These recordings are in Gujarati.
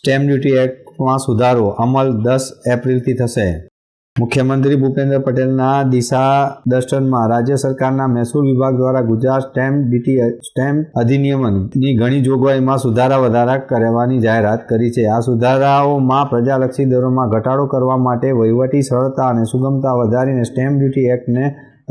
સ્ટેમ્પ ડ્યુટી એક્ટમાં સુધારો અમલ દસ એપ્રિલથી થશે. મુખ્યમંત્રી ભૂપેન્દ્ર પટેલના દિશા દર્શનમાં રાજ્ય સરકારના મહેસૂલ વિભાગ દ્વારા ગુજરાત સ્ટેમ્પ ડ્યુટી, સ્ટેમ્પ અધિનિયમની ઘણી જોગવાઈમાં સુધારા વધારા કરવાની જાહેરાત કરી છે. આ સુધારાઓમાં પ્રજાલક્ષી દરોમાં ઘટાડો કરવા માટે વહીવટી સરળતા અને સુગમતા વધારીને સ્ટેમ્પ ડ્યુટી એક્ટને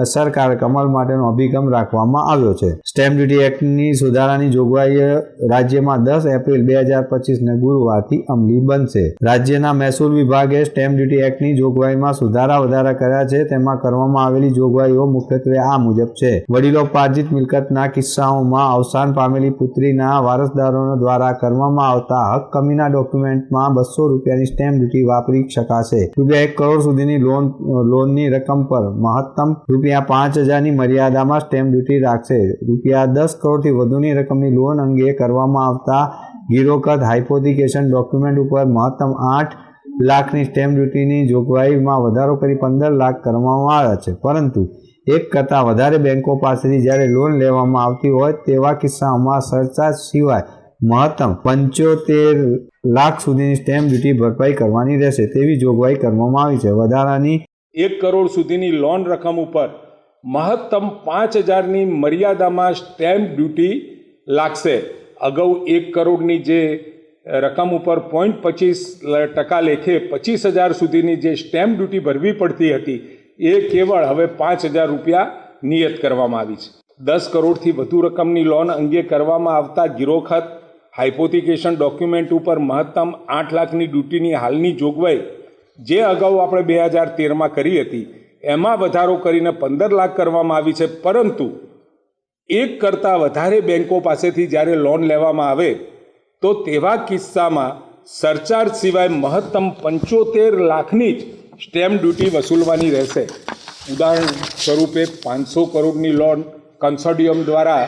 અસરકારક અમલ માટેનો અભિગમ રાખવામાં આવ્યો છે. સ્ટેમ્પ ડ્યુટી એક્ટની સુધારાની જોગવાઈ રાજ્યમાં દસ એપ્રિલ બે હજાર પચીસને ગુરુવારથી અમલી બનશે. રાજ્યના મહેસૂલ વિભાગે સ્ટેમ્પ ડ્યુટી એક્ટની જોગવાઈમાં સુધારા વધારા કર્યા છે. તેમાં કરવામાં આવેલી જોગવાઈઓ મુખ્યત્વે આ મુજબ છે. વડીલોપાર્જિત મિલકતના કિસ્સાઓમાં અવસાન પામેલી પુત્રીના વારસદારો દ્વારા કરવામાં આવતા હક કમીના ડોક્યુમેન્ટમાં બસો રૂપિયાની સ્ટેમ્પ ડ્યુટી વાપરી શકાશે. રૂપિયા એક કરોડ સુધીની લોન લોનની રકમ પર મહત્તમ રૂપિયા પાંચ હજારની મર્યાદામાં સ્ટેમ્પ ડ્યુટી રાખશે. રૂપિયા દસ કરોડથી વધુની રકમની લોન અંગે કરવામાં આવતા ગીરોકત હાઇપોથિકેશન ડોક્યુમેન્ટ ઉપર મહત્તમ આઠ લાખની સ્ટેમ્પ ડ્યુટીની જોગવાઈમાં વધારો કરી પંદર લાખ કરવામાં આવ્યા છે. પરંતુ એક કરતાં વધારે બેંકો પાસેથી જ્યારે લોન લેવામાં આવતી હોય તેવા કિસ્સાઓમાં સરચાર્જ સિવાય મહત્તમ પંચોતેર લાખ સુધીની સ્ટેમ્પ ડ્યુટી ભરપાઈ કરવાની રહેશે તેવી જોગવાઈ કરવામાં આવી છે. વધારાની એક કરોડ સુધીની લોન રકમ ઉપર મહત્તમ પાંચ હજારની મર્યાદામાં સ્ટેમ્પ ડ્યુટી લાગશે. અગાઉ એક કરોડની જે રકમ ઉપર પોઈન્ટ પચીસ ટકા લેખે પચીસ હજાર સુધીની જે સ્ટેમ્પ ડ્યુટી ભરવી પડતી હતી, એ કેવળ હવે પાંચ હજાર રૂપિયા નિયત કરવામાં આવી છે. દસ કરોડથી વધુ રકમની લોન અંગે કરવામાં આવતા ગિરોખત હાઇપોથિકેશન ડોક્યુમેન્ટ ઉપર મહત્તમ આઠ લાખની ડ્યુટીની હાલની જોગવાઈ જે અગાઉ આપણે બે હજાર તેરમાં કરી હતી, એમાં વધારો કરીને પંદર લાખ કરવામાં આવી છે. પરંતુ એક કરતાં વધારે બેન્કો પાસેથી જ્યારે લોન લેવામાં આવે, તો તેવા કિસ્સામાં સરચાર્જ સિવાય મહત્તમ પંચોતેર લાખની જ સ્ટેમ્પ ડ્યુટી વસૂલવાની રહેશે. ઉદાહરણ સ્વરૂપે પાંચસો કરોડની લોન કન્સોડિયમ દ્વારા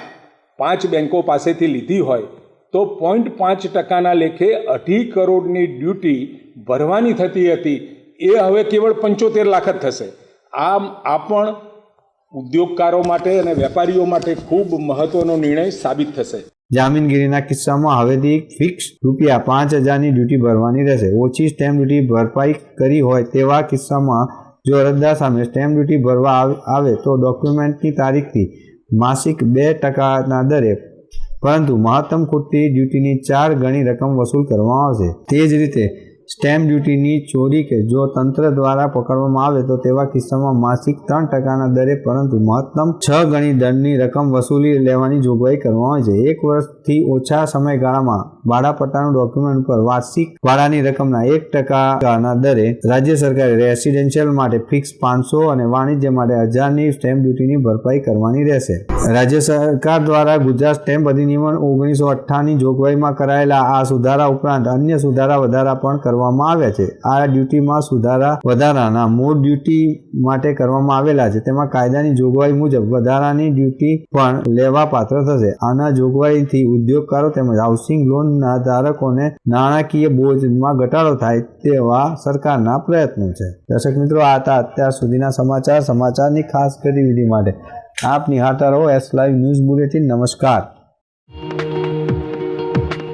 પાંચ બેન્કો પાસેથી લીધી હોય, તો પોઈન્ટ પાંચ ટકાના લેખે અઢી કરોડની ડ્યુટી ભરવાની થતી હતી, એ હવે કેવળ પંચોતેર લાખ જ થશે. આમ, આ પણ ઉદ્યોગકારો માટે અને વેપારીઓ માટે ખૂબ મહત્વનો નિર્ણય સાબિત થશે. જામીનગીરીના કિસ્સામાં હવેથી ફિક્સ રૂપિયા પાંચ હજારની ડ્યુટી ભરવાની રહેશે. ઓછી સ્ટેમ્પ ડ્યુટી ભરપાઈ કરી હોય તેવા કિસ્સામાં જો અરજદાર સામે સ્ટેમ્પ ડ્યુટી ભરવા આવે તો ડોક્યુમેન્ટની તારીખથી માસિક બે ટકાના દરે, પરંતુ મહત્તમ ખૂટતી ડ્યુટીની ચાર ગણી રકમ વસૂલ કરવામાં આવશે. તે જ રીતે સ્ટેમ્પ ડ્યુટીની ચોરી કે જો તંત્ર દ્વારા પકડવામાં આવે તો તેવા કિસ્સામાં માસિક ત્રણ ટકાના દરે પરંતુ મહત્તમ છ ગણી દંડની રકમ વસૂલી લેવાની જોગવાઈ કરવામાં આવી છે. એક વર્ષથી ઓછા સમયગાળામાં ભાડાપટ્ટાનું ડોક્યુમેન્ટ પર વાર્ષિક ભાડાની રકમના એક ટકાના દરે રાજ્ય સરકારે રેસિડેન્શિયલ માટે ફિક્સ પાંચસો અને વાણિજ્ય માટે હજારની સ્ટેમ્પ ડ્યુટીની ભરપાઈ કરવાની રહેશે. રાજ્ય સરકાર દ્વારા ગુજરાત સ્ટેમ્પ અધિનિયમ ઓગણીસો અઠ્ઠાની જોગવાઈમાં કરાયેલા આ સુધારા ઉપરાંત અન્ય સુધારા વધારા પણ કરવામાં આવ્યા છે. આ ડ્યુટીમાં સુધારા વધારાના મૂળ ડ્યુટી માટે કરવામાં આવેલા છે. તેમાં કાયદાની જોગવાઈ મુજબ વધારાની ડ્યુટી પણ લેવા પાત્ર થશે. આના જોગવાઈથી ઉદ્યોગકારો તેમજ હાઉસિંગ લોનના ધારકોને નાણાકીય બોજમાં ઘટાડો થાય તેવા સરકારના પ્રયત્નો છે. દર્શક મિત્રો, આ હતા અત્યાર સુધીના સમાચાર. સમાચારની ખાસ ગતિવિધિ માટે આપ નિહાળતા રહો એસ લાઈવ ન્યૂઝ બુલેટિન. નમસ્કાર.